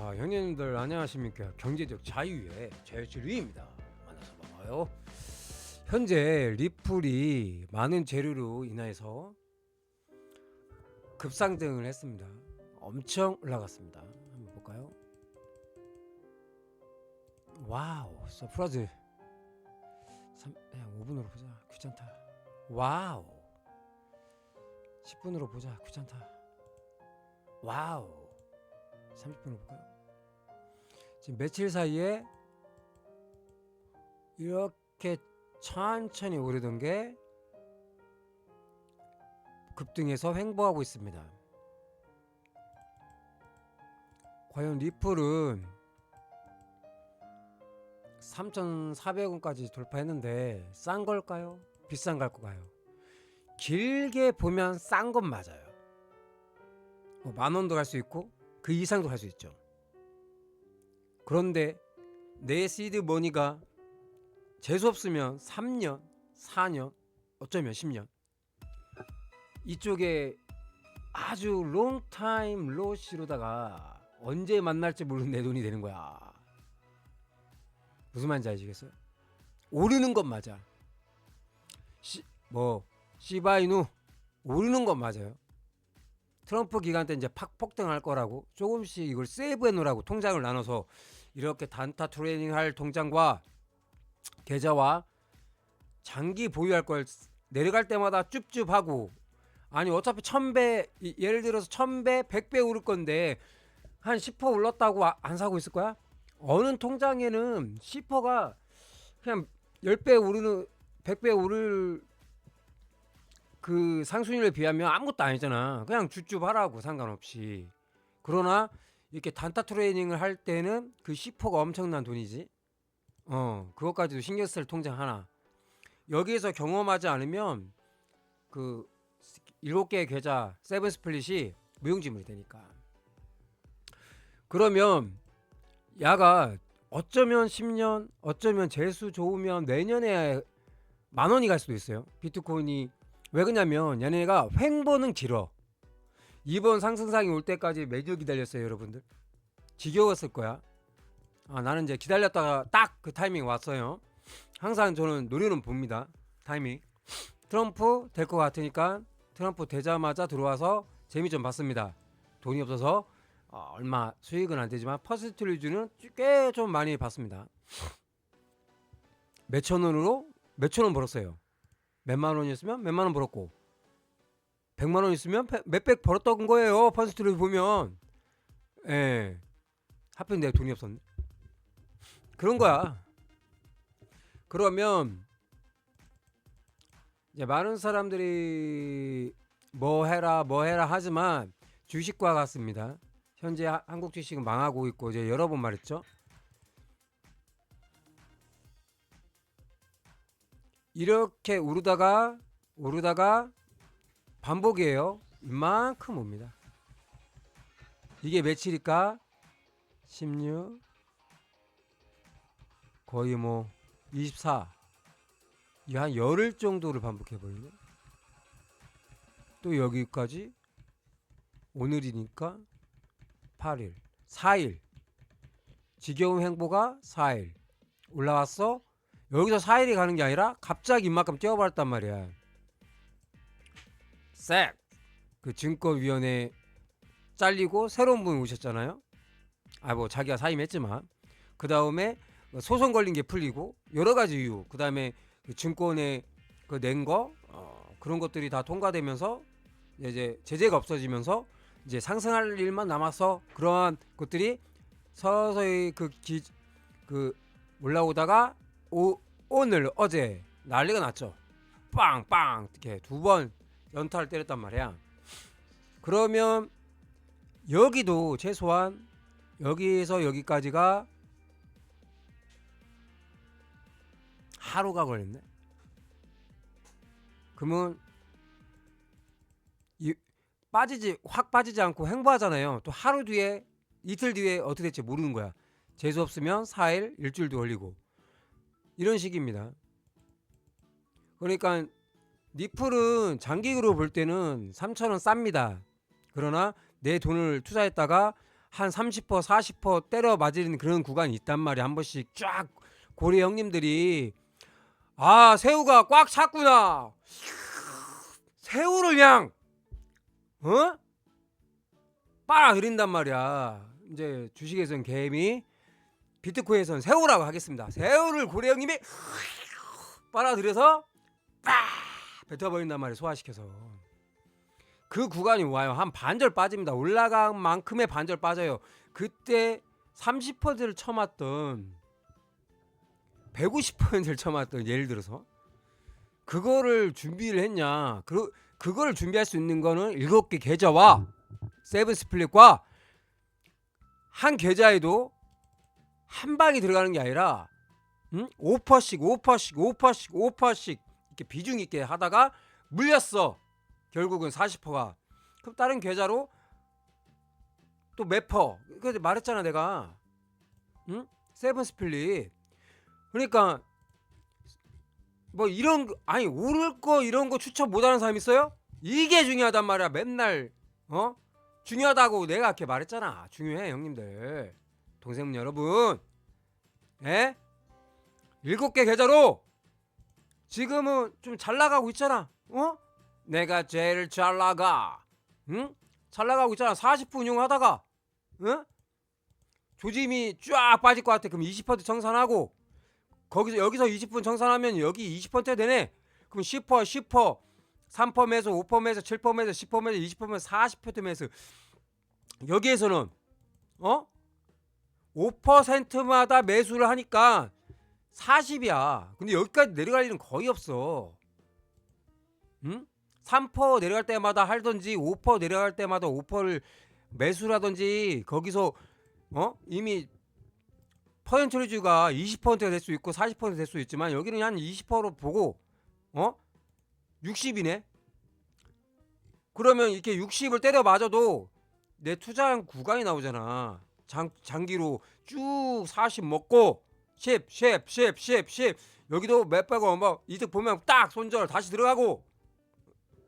아, 형님들 안녕하십니까? 경제적 자유의 제주리입니다. 만나서 반가워요. 현재 리플이 많은 재료로 인해서 급상승을 했습니다. 엄청 올라갔습니다. 한번 볼까요? 와우, 서프라이즈. 3, 그냥 5분으로 보자. 귀찮다. 와우. 10분으로 보자. 귀찮다. 와우. 30분으로 볼까요? 지금 며칠 사이에 이렇게 천천히 오르던 게 급등해서 횡보하고 있습니다. 과연 리플은 3,400원까지 돌파했는데 싼 걸까요? 비싼 걸까요? 길게 보면 싼 건 맞아요. 뭐 만 원도 갈 수 있고 그 이상도 할 수 있죠. 그런데 내 시드 머니가 재수 없으면 3년, 4년, 어쩌면 10년 이쪽에 아주 롱타임 로시로다가 언제 만날지 모르는 내 돈이 되는 거야. 무슨 말인지 아시겠어요? 오르는 건 맞아. 시, 뭐 시바이누 오르는 건 맞아요. 트럼프 기간 때 이제 팍 폭등할 거라고 조금씩 이걸 세이브해 놓으라고 통장을 나눠서 이렇게 단타 트레이닝 할 통장과 계좌와 장기 보유할 걸 내려갈 때마다 쭈쭈하고 아니 어차피 천배 이- 예를 들어서 천배 백배 오를 건데 한 10% 올랐다고 아- 안 사고 있을 거야? 어느 통장에는 10%가 그냥 10배 오르는 100배 오를 그 상승률에 비하면 아무것도 아니잖아. 그냥 쭈쭈하라고 상관없이. 그러나 이렇게 단타 트레이닝을 할 때는 그 10%가 엄청난 돈이지. 어, 그것까지도 신경 쓸 통장 하나. 여기에서 경험하지 않으면 그 일곱 개의 계좌 세븐 스플릿이 무용지물이 되니까. 그러면 야가 어쩌면 10년, 어쩌면 재수 좋으면 내년에 만 원이 갈 수도 있어요. 비트코인이 왜 그러냐면 얘네가 횡보는 길어. 이번 상승상이 올 때까지 매주 기다렸어요, 여러분들. 지겨웠을 거야. 아, 나는 이제 기다렸다가 딱 그 타이밍 왔어요. 항상 저는 노려는 봅니다. 타이밍. 트럼프 될 것 같으니까 트럼프 되자마자 들어와서 재미 좀 봤습니다. 돈이 없어서 어, 얼마 수익은 안 되지만 퍼센트 리즈는 꽤 좀 많이 봤습니다. 몇천 원으로 몇천 원 벌었어요. 몇만 원이었으면 몇만 원 벌었고 백만 원 있으면 몇백 벌었던 거예요. 퍼센트를 보면 예 하필 내가 돈이 없었네. 그런 거야. 그러면 이제 많은 사람들이 뭐 해라 뭐 해라 하지만 주식과 같습니다. 현재 하- 한국 주식은 망하고 있고 이제 여러 번 말했죠. 이렇게 오르다가 오르다가 반복이에요. 이만큼 옵니다. 이게 며칠일까? 16 거의 뭐 24. 이한 열흘 정도를 반복해 버리네. 또 여기까지 오늘이니까 8일, 4일. 지겨운 행보가 4일. 올라왔어? 여기서 4일이 가는 게 아니라 갑자기 이만큼 뛰어버렸단 말이야. 싹! 그 증권위원회 잘리고 새로운 분이 오셨잖아요. 아 뭐 자기가 사임했지만 그 다음에 소송 걸린 게 풀리고 여러 가지 이유. 그 다음에 그 증권에 그 낸거 어, 그런 것들이 다 통과되면서 이제 제재가 없어지면서 이제 상승할 일만 남아서 그러한 것들이 서서히 그 기 그 올라오다가 오, 오늘 어제 난리가 났죠. 빵빵 이렇게 두 번 연타를 때렸단 말이야. 그러면 여기도 최소한 여기에서 여기까지가 하루가 걸렸네. 그러면 이 빠지지 확 빠지지 않고 행보하잖아요. 또 하루 뒤에 이틀 뒤에 어떻게 될지 모르는 거야. 재수 없으면 4일, 일주일도 걸리고 이런 식입니다. 그러니까 니플은 장기로 볼 때는 3,000원 쌉니다. 그러나 내 돈을 투자했다가 한 30% 40% 때려 맞으는 그런 구간이 있단 말이야. 한 번씩 쫙 고래 형님들이 아 새우가 꽉 찼구나. 새우를 그냥 어? 빨아들인단 말이야. 이제 주식에서는 개미, 비트코인에서는 새우라고 하겠습니다. 새우를 고래 형님이 빨아들여서 빡 뱉어버린단 말이야. 소화시켜서. 그 구간이 와요. 한 반절 빠집니다. 올라간 만큼의 반절 빠져요. 그때 30%를 쳐맞던 150%를 쳐맞던 예를 들어서 그거를 준비를 했냐? 그 그거를 준비할 수 있는 거는 일곱 개 계좌와 세븐 스플릿과 한 계좌에도 한 방이 들어가는 게 아니라 응? 5%씩 5%씩 5%씩 5%씩 이렇게 비중 있게 하다가 물렸어. 결국은 40%가. 그럼 다른 계좌로 또 몇 퍼? 그 말했잖아 내가. 응? 세븐 스플릿. 그러니까 뭐 이런 거- 아니 오를 거 이런 거 추천 못 하는 사람 있어요? 이게 중요하단 말이야. 맨날 어? 중요하다고 내가 이렇게 말했잖아. 중요해, 형님들. 동생 여러분. 예? 일곱 개 계좌로 지금은 좀 잘 나가고 있잖아. 어? 내가 제일 잘 나가. 응? 잘 나가고 있잖아. 40분 운용하다가 응? 조짐이 쫙 빠질 것 같아. 그럼 20% 정산하고 거기서 여기서 20분 정산하면 여기 20% 되네. 그럼 10% 10% 3% 매수, 5% 매수, 7% 매수, 10% 매수, 20% 매수, 40% 매수. 여기에서는 어? 5%마다 매수를 하니까 40이야. 근데 여기까지 내려갈 일은 거의 없어. 응? 3% 내려갈 때마다 할던지 5% 내려갈 때마다 5%를 매수라든지 거기서 어? 이미 퍼센트리즈가 20%가 될 수 있고 40%될 수 있지만 여기는 한 20%로 보고 어? 60이네. 그러면 이렇게 60을 때려 맞아도 내 투자한 구간이 나오잖아. 장, 장기로 쭉 40 먹고 10, 10, 10, 10, 10 여기도 몇 빼고 뭐 이득 보면 딱 손절 다시 들어가고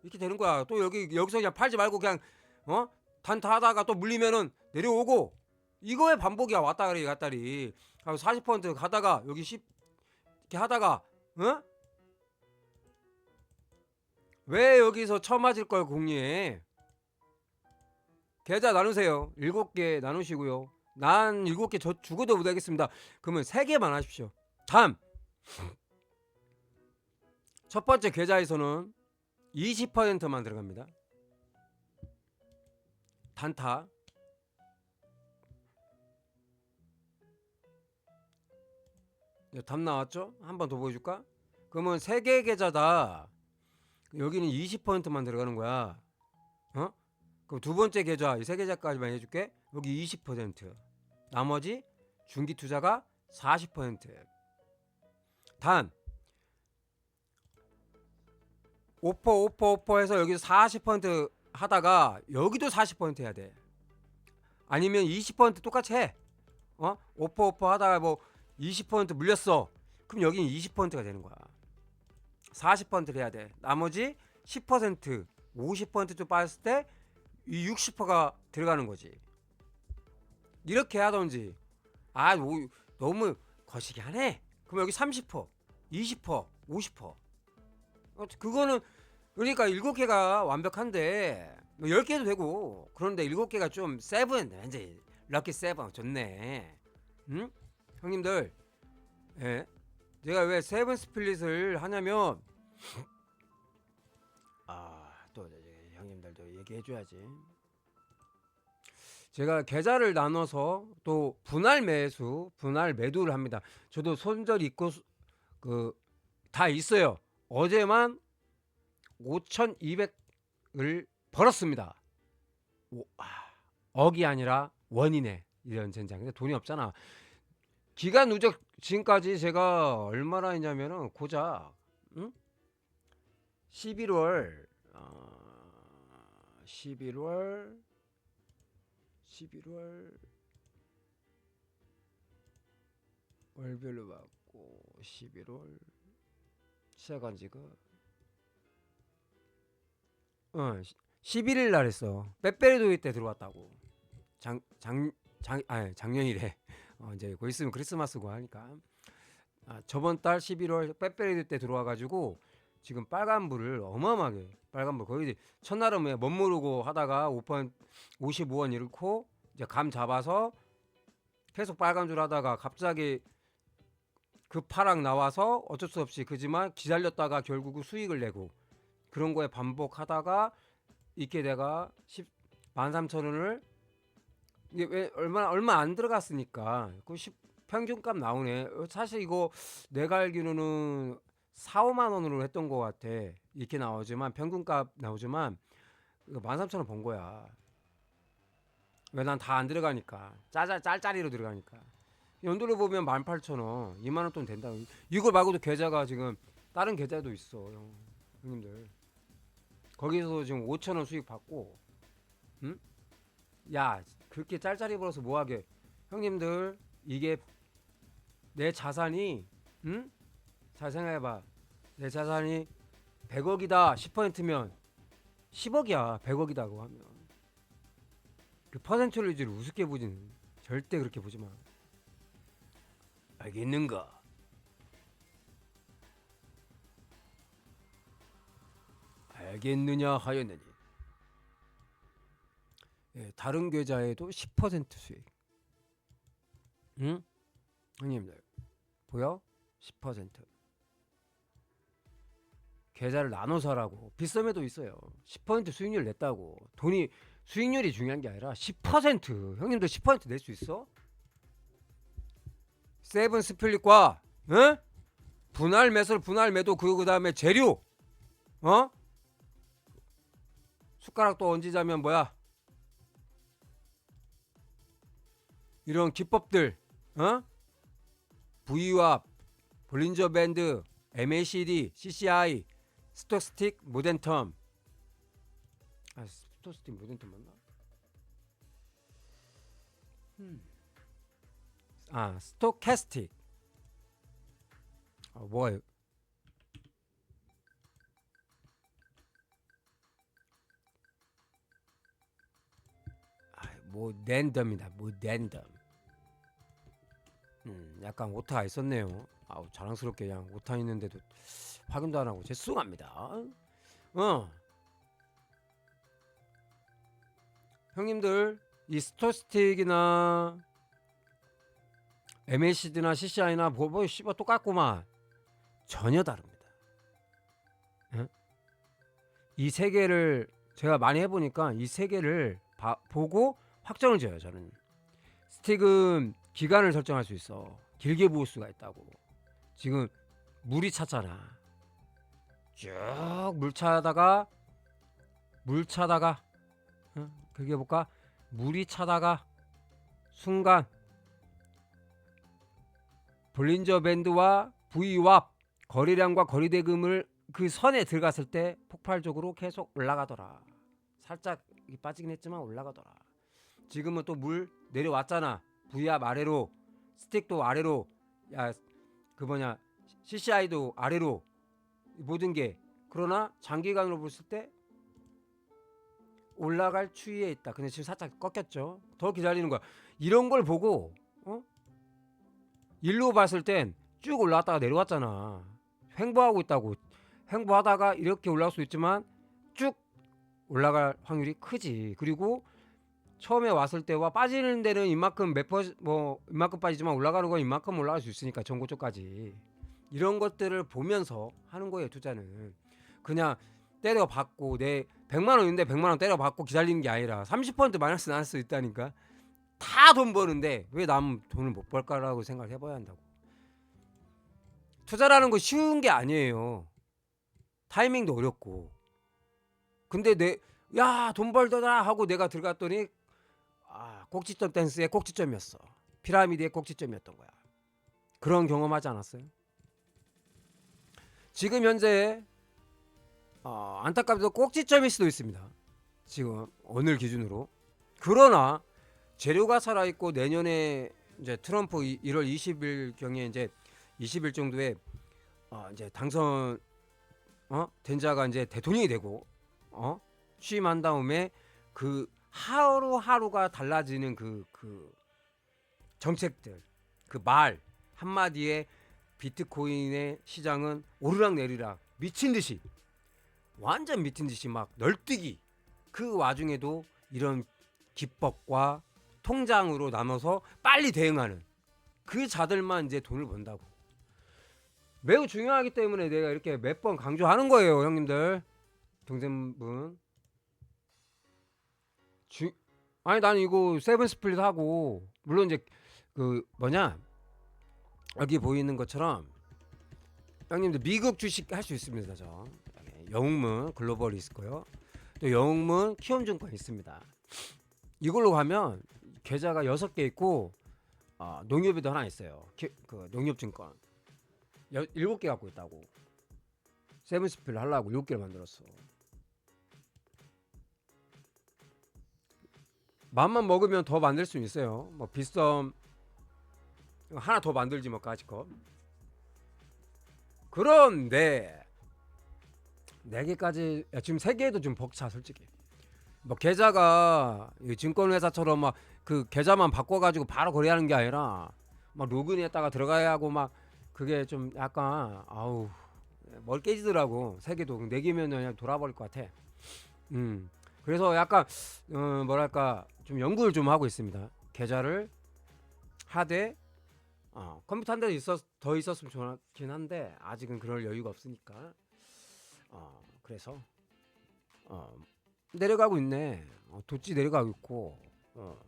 이렇게 되는 거야. 또 여기 여기서 그냥 팔지 말고 그냥 어 단타하다가 또 물리면은 내려오고 이거의 반복이야 왔다 가리 갔다 리. 하고 40% 가다가 여기 10 이렇게 하다가 어? 왜 여기서 쳐맞을 걸 공리해? 계좌 나누세요. 일곱 개 나누시고요. 난 일곱 개 저 죽어도 못 하겠습니다. 그러면 세 개만 하십시오. 다음 첫 번째 계좌에서는 20%만 들어갑니다. 단타 네, 답 나왔죠? 한 번 더 보여줄까? 그러면 세 개 계좌다. 여기는 20%만 들어가는 거야. 어? 그럼 두 번째 계좌 이 세 계좌까지만 해줄게. 여기 20%. 나머지 중기 투자가 40%. 단5% 5% 5% 해서 여기서 40% 하다가 여기도 40% 해야 돼. 아니면 20% 똑같이 해. 어? 5% 5% 하다가 뭐 20% 물렸어. 그럼 여기는 20%가 되는 거야. 40%를 해야 돼. 나머지 10% 50%좀 빠졌을 때 이 60%가 들어가는 거지. 이렇게 하던지 아 뭐, 너무 거시기 하네. 그럼 여기 30%, 20%, 50%. 어, 그거는 그러니까 7개가 완벽한데 뭐 10개도 되고 그런데 7개가 좀 세븐 이제 럭키 세븐 좋네. 응? 형님들 예. 제가 왜 세븐 스플릿을 하냐면 얘기해 줘야지. 제가 계좌를 나눠서 또 분할 매수, 분할 매도를 합니다. 저도 손절 있고 그 다 있어요. 어제만 5,200을 벌었습니다. 오, 아, 억이 아니라 원이네 이런 젠장. 근데 돈이 없잖아. 기간 누적 지금까지 제가 얼마나 했냐면은 고작 응? 11월 어, 11월 11월 월별로 받고 11월 시작한 지가 어 11일 날 했어. 빼빼리 도이 때 들어왔다고. 장장 아 작년이래. 어, 이제 곧 있으면 크리스마스고 하니까. 아, 저번 달 11월 빼빼리 때 들어와 가지고 지금 빨간불을 어마어마하게 빨간불 거의 첫날은 왜못 모르고 하다가 5번 55원 잃고 이제 감 잡아서 계속 빨간 줄 하다가 갑자기 그 파랑 나와서 어쩔 수 없이 그지만 기다렸다가 결국 수익을 내고 그런 거에 반복하다가 이렇게 내가 10 13,000원을 이게 왜 얼마 얼마 안 들어갔으니까 그 10, 평균값 나오네. 어, 사실 이거 내가 알기로는 4, 5만 원으로 했던 것 같아. 이렇게 나오지만 평균값 나오지만 이거 13,000원 번 거야. 왜 난 다 안 들어가니까 짜잘 짤짜리로 들어가니까 연도를 보면 18,000원 2만 원 돈 된다. 이거 말고도 계좌가 지금 다른 계좌도 있어 형, 형님들. 거기서 지금 5,000원 수익 받고, 응? 야 그렇게 짤짤이 벌어서 뭐하게 형님들 이게 내 자산이 응? 잘 생각해봐 내 자산이 100억이다 10%면 10억이야 100억이다고 하면 그 퍼센트를 이제 우습게 보지는 절대 그렇게 보지 마 알겠는가 알겠느냐 하였느니 예, 다른 계좌에도 10% 수익. 응? 형님들 보여? 10% 계좌를 나눠서라고 빗썸에도 있어요. 10% 수익률 냈다고 돈이 수익률이 중요한 게 아니라 10% 형님들 10%낼 수 있어? 세븐 스플릿과 응? 분할 매설 분할 매도 그 다음에 재료 어? 숟가락 또 얹으자면 뭐야? 이런 기법들, 어? V와 볼린저 밴드, MACD, CCI, 스토스틱, 모덴텀. 아, 스토스틱 모덴텀 맞나? 음. 아, 스토캐스틱. 아, 뭐예요? 아, 뭐 랜덤이다. 뭐 랜덤. 음, 약간 오타가 있었네요. 아우 자랑스럽게 그냥 오타 있는데도 확인도 안 하고 죄송합니다. 어. 형님들 이 스토스틱이나 MACD나 CCI나 뭐, 뭐 씨발 똑같구만 전혀 다릅니다. 예? 이세 개를 제가 많이 해보니까 이 세 개를 봐- 보고 확정을 지어요 저는. 스틱은 기간을 설정할 수 있어. 길게 부을 수가 있다고. 지금 물이 찼잖아. 쭉 물 차다가 물 차다가 어? 그게 볼까? 물이 차다가 순간 볼린저 밴드와 V와 거리량과 거리대금을 그 선에 들어갔을 때 폭발적으로 계속 올라가더라. 살짝 빠지긴 했지만 올라가더라. 지금은 또 물 내려왔잖아. V압 아래로 스틱도 아래로 야 그 뭐냐 CCI도 아래로 모든 게 그러나 장기간으로 봤을 때 올라갈 추이에 있다. 근데 지금 살짝 꺾였죠. 더 기다리는 거야. 이런 걸 보고 어? 일로 봤을 땐 쭉 올라왔다가 내려왔잖아. 횡보하고 있다고. 횡보하다가 이렇게 올라올 수 있지만 쭉 올라갈 확률이 크지. 그리고 처음에 왔을 때와 빠지는 데는 이만큼 몇퍼뭐 이만큼 빠지지만 올라가는 건 이만큼 올라갈 수 있으니까 전고 쪽까지. 이런 것들을 보면서 하는 거예요 투자는. 그냥 때려 받고 내 100만 원인데 100만 원 때려 받고 기다리는 게 아니라 30% 마이너스 날 수 있다니까. 다 돈 버는데 왜 남 돈을 못 벌까라고 생각을 해봐야 한다고. 투자라는 거 쉬운 게 아니에요. 타이밍도 어렵고. 근데 내 야 돈 벌더라 하고 내가 들어갔더니 아 꼭지점 댄스의 꼭지점이었어 피라미드의 꼭지점이었던 거야 그런 경험하지 않았어요? 지금 현재 어, 안타깝게도 꼭지점일 수도 있습니다 지금 오늘 기준으로 그러나 재료가 살아 있고 내년에 이제 트럼프 이- 1월 20일 경에 이제 20일 정도에 어, 이제 당선 어? 된 자가 이제 대통령이 되고 어? 취임한 다음에 그 하루 하루가 달라지는 그 그 정책들 그 말 한마디에 비트코인의 시장은 오르락 내리락 미친 듯이 완전 미친 듯이 막 널뛰기 그 와중에도 이런 기법과 통장으로 나눠서 빨리 대응하는 그 자들만 이제 돈을 번다고. 매우 중요하기 때문에 내가 이렇게 몇 번 강조하는 거예요 형님들. 동생분 주 아니 나는 이거 세븐 스플릿 하고 물론 이제 그 뭐냐? 여기 보이는 것처럼 형님들 미국 주식 할 수 있습니다 저. 영웅문 글로벌이 있을 거요. 또 영웅문 키움증권 있습니다. 이걸로 가면 계좌가 여섯 개 있고 아, 농협에도 하나 있어요. 키, 그 농협증권. 여, 일곱 개 갖고 있다고. 세븐스필 하려고 일곱 개를 만들었어 맘만 먹으면 더 만들 수 있어요. 뭐 비썸 하나 더 만들지 뭐 까짓거. 그런데 네 개까지 야, 지금 세 개도 좀 벅차 솔직히. 뭐 계좌가 이 증권회사처럼 막 그 계좌만 바꿔가지고 바로 거래하는 게 아니라 막 로그인했다가 들어가야 하고 막 그게 좀 약간 아우 멀 깨지더라고. 세 개도. 네 개면 그냥 돌아버릴 것 같아. 음 그래서 약간 어, 뭐랄까 좀 연구를 좀 하고 있습니다 계좌를 하되 어, 컴퓨터 한 대 있었 더 있었으면 좋긴 한데 아직은 그럴 여유가 없으니까 어, 그래서 어, 내려가고 있네. 어, 도치 내려가고 있고. 어.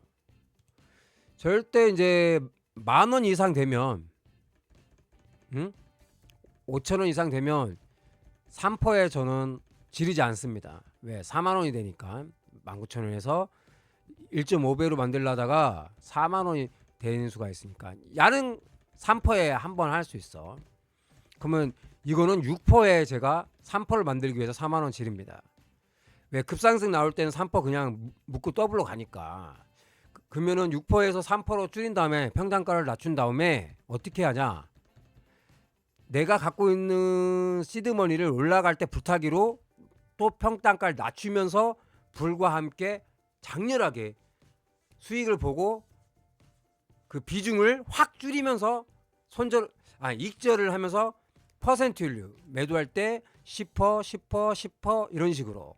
절대 이제 만 원 이상 되면, 응? 5천 원 이상 되면 3%에 저는 지르지 않습니다. 왜? 4만 원이 되니까 19,000원에서 1.5배로 만들려다가 4만 원이 되는 수가 있으니까 야는 3%에 한 번 할 수 있어. 그러면 이거는 6%에 제가 3%를 만들기 위해서 4만 원 지릅니다. 왜 급상승 나올 때는 3% 그냥 묶고 더블로 가니까 그- 그러면은 6%에서 3%로 줄인 다음에 평단가를 낮춘 다음에 어떻게 하냐? 내가 갖고 있는 시드머니를 올라갈 때 불타기로 또 평단가를 낮추면서 불과 함께 장렬하게 수익을 보고 그 비중을 확 줄이면서 손절 아 익절을 하면서 퍼센트율 매도할 때 10%, 10%, 10% 이런 식으로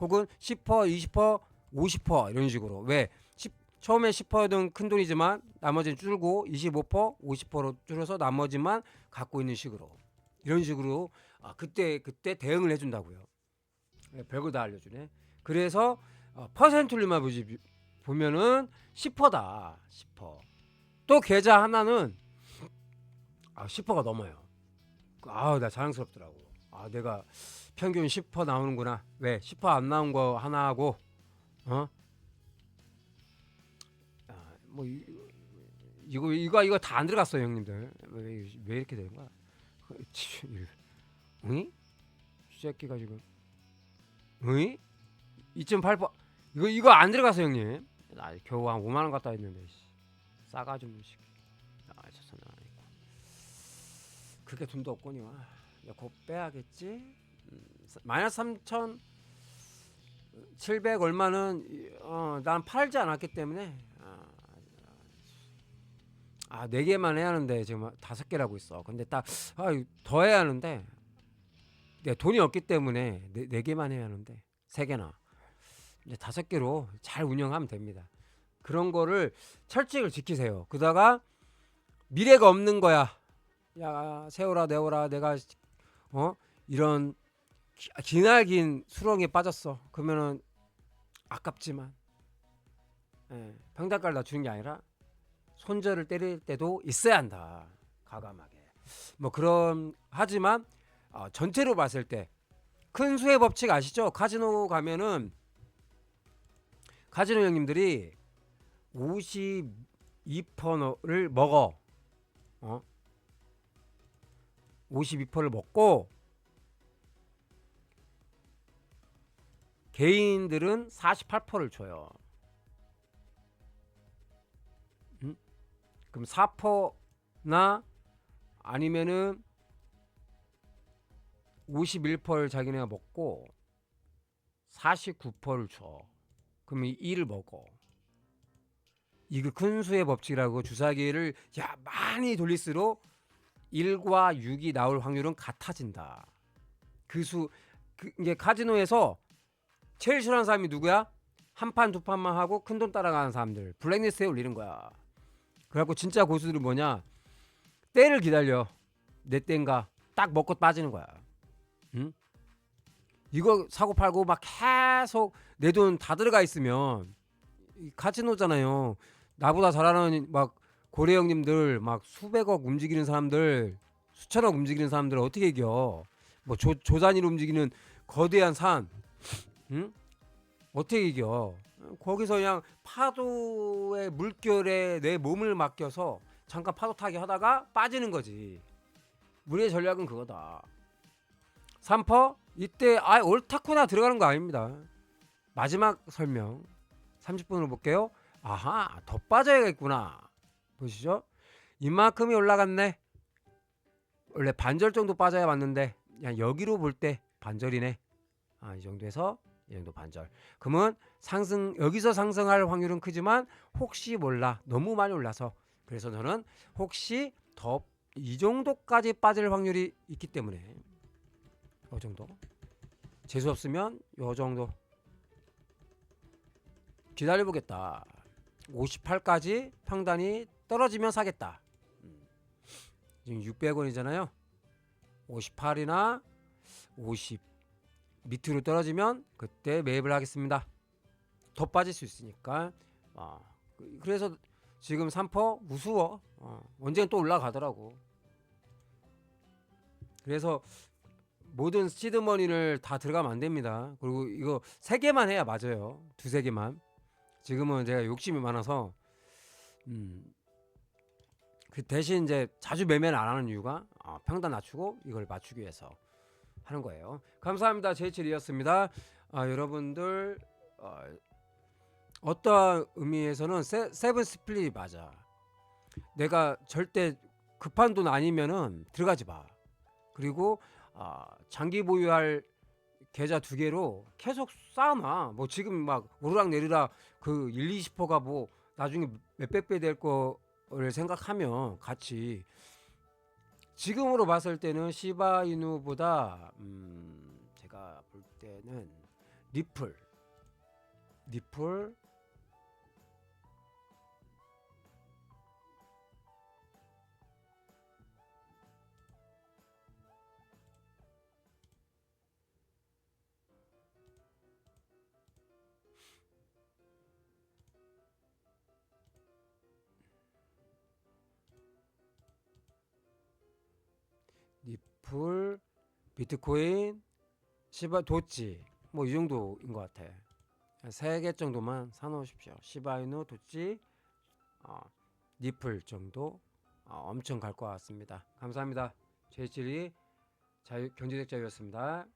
혹은 10%, 20%, 50% 이런 식으로. 왜? 10, 처음에 10%는 큰 돈이지만 나머지는 줄고 25%, 50%로 줄여서 나머지만 갖고 있는 식으로. 이런 식으로 아, 그때 그때 대응을 해준다고요. 네, 별거 다 알려주네. 그래서 어, 퍼센트율만 보지 보면은 10%다 10%. 또 계좌 하나는 아, 10%가 넘어요. 아우 나 자랑스럽더라고. 아 내가 평균 10% 나오는구나. 왜 10%안 나온 거 하나 하고 어? 아, 뭐 이, 이거 이거 이거 다 안 들어갔어 요 형님들. 왜, 왜 이렇게 되는 거야? 응? 이 새끼가 지금 응? 2.8% 이거 이거 안 들어갔어 형님. 나 겨우 한 5만 원 갖다 했는데 씨. 아, 저선 아니고. 그게 돈도 없거니와. 곧 빼야겠지. 음, 마이너스 3천 700 얼마는 어, 난 팔지 않았기 때문에 아, 아, 네 개만 해야 하는데 지금 다섯 개라고 있어. 근데 딱 아, 더 해야 하는데 내 돈이 없기 때문에 네, 네 개만 해야 하는데 세 개나 이제 다섯 개로 잘 운영하면 됩니다. 그런 거를 철칙을 지키세요. 그다가 미래가 없는 거야. 야 세워라 내워라 내가 어 이런 기- 기날긴 수렁에 빠졌어. 그러면은 아깝지만 예, 평단가를 낮추는 게 아니라 손절을 때릴 때도 있어야 한다. 가감하게. 뭐 그런 하지만 어, 전체로 봤을 때 큰 수의 법칙 아시죠? 카지노 가면은 카지노 형님들이 52%를 먹어. 어? 52%를 먹고 개인들은 48%를 줘요. 음? 그럼 4%나 아니면은 51%를 자기네가 먹고 49%를 줘. 그러면 2를 먹어. 이거 큰 수의 법칙이라고 주사기를 야 많이 돌릴수록 1과 6이 나올 확률은 같아진다. 그 수 그, 이게 카지노에서 제일 싫어하는 사람이 누구야? 한 판 두 판만 하고 큰 돈 따라가는 사람들 블랙리스트에 올리는 거야. 그래갖고 진짜 고수들은 뭐냐? 때를 기다려. 내 때인가 딱 먹고 빠지는 거야. 응? 이거 사고 팔고 막 계속 내 돈 다 들어가 있으면 이 카지노잖아요. 나보다 잘하는 막 고래 형님들 막 수백억 움직이는 사람들 수천억 움직이는 사람들 어떻게 이겨? 뭐 조, 조단위로 움직이는 거대한 산, 응? 어떻게 이겨? 거기서 그냥 파도의 물결에 내 몸을 맡겨서 잠깐 파도 타기 하다가 빠지는 거지. 우리의 전략은 그거다. 3퍼 이때 아 옳다코나 들어가는 거 아닙니다. 마지막 설명 30분으로 볼게요. 아하 더 빠져야겠구나. 보시죠. 이만큼이 올라갔네. 원래 반절 정도 빠져야 맞는데 그냥 여기로 볼 때 반절이네. 아, 이 정도에서 이 정도 반절. 그러면 상승 여기서 상승할 확률은 크지만 혹시 몰라 너무 많이 올라서 그래서 저는 혹시 더 이 정도까지 빠질 확률이 있기 때문에 이 정도 재수 없으면 요 정도 기다려 보겠다. 58까지 평단이 떨어지면 사겠다. 음. 지금 600원이잖아요. 58이나 50 밑으로 떨어지면 그때 매입을 하겠습니다. 더 빠질 수 있으니까. 아, 그- 그래서 지금 3퍼 우스워. 어, 언젠가 또 올라가더라고. 그래서 모든 시드머니를 다 들어가면 안 됩니다. 그리고 이거 세 개만 해야 맞아요. 두세 개만. 지금은 제가 욕심이 많아서 음, 그 대신 이제 자주 매매를 안 하는 이유가 어, 평단 낮추고 이걸 맞추기 위해서 하는 거예요. 감사합니다. 제이칠이었습니다. 아, 여러분들 어, 어떠한 의미에서는 세, 세븐 스플릿이 맞아. 내가 절대 급한 돈 아니면은 들어가지 마. 그리고 아, 장기 보유할 계좌 두 개로 계속 쌓아놔. 뭐 지금 막 오르락 내리락 그 1, 20%가 뭐 나중에 몇백 배 될 거를 생각하면 같이 지금으로 봤을 때는 시바이누보다 음 제가 볼 때는 리플 리플 비트코인 시바 도치 뭐 이 정도인 것 같아. 세 개 정도만 사놓으십시오. 시바이누 도치 어, 리플 정도 어, 엄청 갈 것 같습니다. 감사합니다. 제이칠이 자유 경제적 자유였습니다.